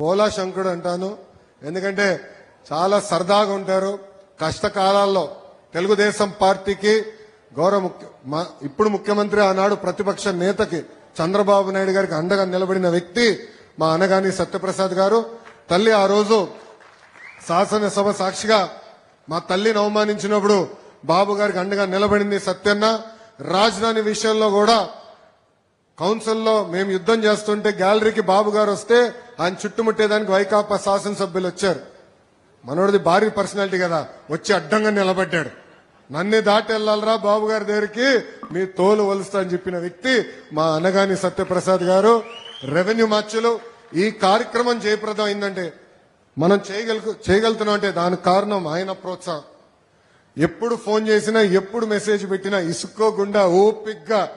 బోలా శంకుడు అంటాను. ఎందుకంటే చాలా సరదాగా ఉంటారు. కష్టకాలాల్లో తెలుగుదేశం పార్టీకి గౌరవ ముఖ్య మా- ఇప్పుడు ముఖ్యమంత్రి ఆనాడు ప్రతిపక్ష నేతకి చంద్రబాబు నాయుడు గారికి అండగా నిలబడిన వ్యక్తి మా అనగాని సత్యప్రసాద్ గారు. తల్లి ఆ రోజు శాసనసభ సాక్షిగా మా తల్లిని అవమానించినప్పుడు బాబు గారికి అండగా నిలబడింది సత్యన్న. రాజధాని విషయంలో కూడా కౌన్సిల్లో మేము యుద్ధం చేస్తుంటే గ్యాలరీకి బాబు గారు వస్తే ఆయన చుట్టుముట్టేదానికి వైకాపా శాసనసభ్యులు వచ్చారు. మనోడిది భారీ పర్సనాలిటీ కదా. వచ్చి అడ్డంగా నిలబడ్డాడు. నన్ను దాటి వెళ్ళాలరా బాబు గారి దగ్గరికి? మీ తోలు వలుస్తా అని చెప్పిన వ్యక్తి మా అనగాని సత్యప్రసాద్ గారు. రెవెన్యూ మార్చులు ఈ కార్యక్రమం జయప్రదం అయిందంటే మనం చేయగల చేయగలుగుతున్నాం అంటే దానికి కారణం ఆయన ప్రోత్సాహం. ఎప్పుడు ఫోన్ చేసినా ఎప్పుడు మెసేజ్ పెట్టినా ఇసుక్కోకుండా ఓపిక్గా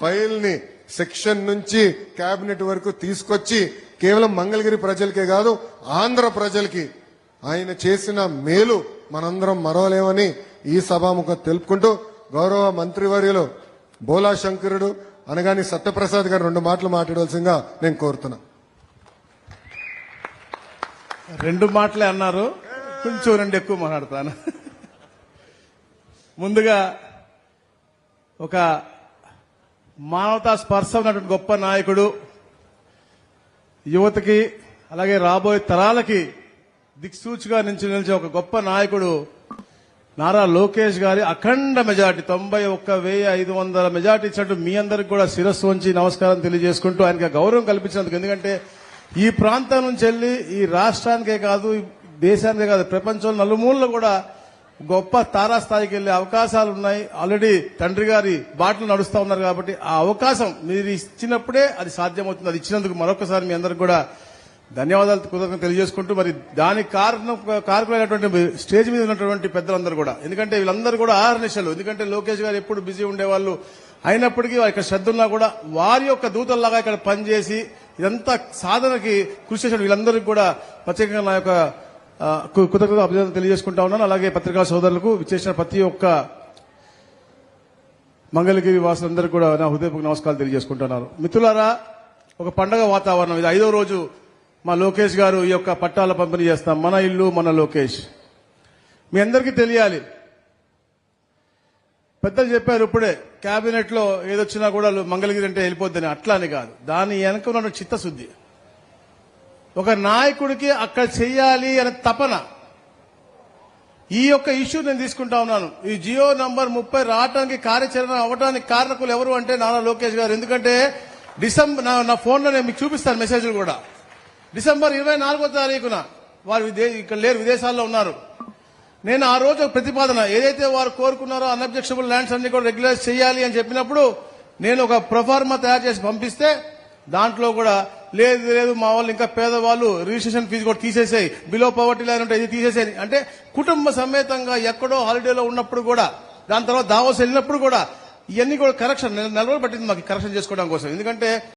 ఫైల్ని సెక్షన్ నుంచి కేబినెట్ వరకు తీసుకొచ్చి కేవలం మంగళగిరి ప్రజలకే కాదు ఆంధ్ర ప్రజలకి ఆయన చేసిన మేలు మనందరం మరవలేమని ఈ సభాముఖం తెలుపుకుంటూ గౌరవ మంత్రివర్యులు బోలా శంకరుడు అనగాని సత్యప్రసాద్ గారు రెండు మాటలు మాట్లాడవలసిందిగా నేను కోరుతున్నా. రెండు మాటలే అన్నారు. కొంచెం రెండు ఎక్కువ మాట్లాడతాను. ముందుగా ఒక మానవతా స్పర్శ ఉన్నటువంటి గొప్ప నాయకుడు యువతకి అలాగే రాబోయే తరాలకి దిక్సూచిగా నిలిచి నిలిచే ఒక గొప్ప నాయకుడు నారా లోకేష్ గారి అఖండ మెజార్టీ తొంభై ఒక్క వెయ్యి ఐదు వందల మెజార్టీ ఇచ్చినట్టు మీ అందరికి కూడా శిరస్సు ఉంచి నమస్కారం తెలియజేసుకుంటూ ఆయనకి గౌరవం కల్పించినందుకు. ఎందుకంటే ఈ ప్రాంతం నుంచి వెళ్ళి ఈ రాష్ట్రానికే కాదు దేశానికే కాదు ప్రపంచంలో నలుమూలలో కూడా గొప్ప తారాస్థాయికి వెళ్ళే అవకాశాలు ఉన్నాయి. ఆల్రెడీ తండ్రి గారి బాటలు నడుస్తా ఉన్నారు కాబట్టి ఆ అవకాశం మీరు ఇచ్చినప్పుడే అది సాధ్యమవుతుంది. అది ఇచ్చినందుకు మరొకసారి మీ అందరికి కూడా ధన్యవాదాలు కృతజ్ఞత తెలియజేసుకుంటూ మరి దానికి కారణం కారకులైనటువంటి స్టేజ్ మీద ఉన్నటువంటి పెద్దలందరూ కూడా. ఎందుకంటే వీళ్ళందరూ కూడా ఆహర్నిశలు ఎందుకంటే లోకేష్ గారు ఎప్పుడు బిజీ ఉండేవాళ్ళు అయినప్పటికీ వారి యొక్క శ్రద్ధ ఉన్నా కూడా వారి యొక్క దూతల్లాగా ఇక్కడ పనిచేసి ఇదంతా సాధనకి కృషి చేసిన వీళ్ళందరికీ కూడా ప్రత్యేకంగా నా యొక్క కృతజ్ఞత అభినందనలు తెలియజేసుకుంటా ఉన్నాను. అలాగే పత్రికా సోదరులకు విచ్చేసిన ప్రతి ఒక్క మంగళగిరి వాసులందరికీ కూడా నా హృదయపూర్వక నమస్కారాలు తెలియజేసుకుంటున్నారు మిత్రులారా ఒక పండగ వాతావరణం ఇది. ఐదో రోజు మా లోకేష్ గారు ఈ యొక్క పట్టాల పంపిణీ చేస్తాం. మన ఇల్లు మన లోకేష్. మీ అందరికీ తెలియాలి. పెద్దలు చెప్పారు ఇప్పుడే క్యాబినెట్లో ఏదొచ్చినా కూడా మంగళగిరి అంటే వెళ్ళిపోద్దని. అట్లా అని కాదు. దాని వెనక ఉన్న చిత్తశుద్ధి. ఒక నాయకుడికి అక్కడ చెయ్యాలి అనే తపన. ఈ యొక్క ఇష్యూ నేను తీసుకుంటా ఉన్నాను. ఈ జియో నంబర్ ముప్పై రావడానికి కార్యాచరణ అవ్వడానికి కారణకులు ఎవరు అంటే నారా లోకేష్ గారు. ఎందుకంటే డిసెంబర్ నా- నా నేను మీకు చూపిస్తాను మెసేజ్లు కూడా. డిసెంబర్ ఇరవై నాలుగో తారీఖున వారు ఇక్కడ లేరు విదేశాల్లో ఉన్నారు. నేను ఆ రోజు ప్రతిపాదన ఏదైతే వారు కోరుకున్నారో అన్అబ్జెక్షబుల్ ల్యాండ్స్ అన్ని కూడా రెగ్యులైజ్ చేయాలి అని చెప్పినప్పుడు నేను ఒక ప్రొఫార్మా తయారు చేసి పంపిస్తే దాంట్లో కూడా లేదు లేదు మా వాళ్ళు ఇంకా పేదవాళ్ళు రిజిస్ట్రేషన్ ఫీజు కూడా తీసేసాయి బిలో పవర్టీ లైన్ ఉంటే ఇది తీసేసాయి అంటే కుటుంబ సమేతంగా ఎక్కడో హాలిడేలో ఉన్నప్పుడు కూడా దాని తర్వాత దావోస్ వెళ్ళినప్పుడు కూడా ఇవన్నీ కూడా కరెక్షన్ నెల రోజులు పట్టింది మాకు కరెక్షన్ చేసుకోవడం కోసం. ఎందుకంటే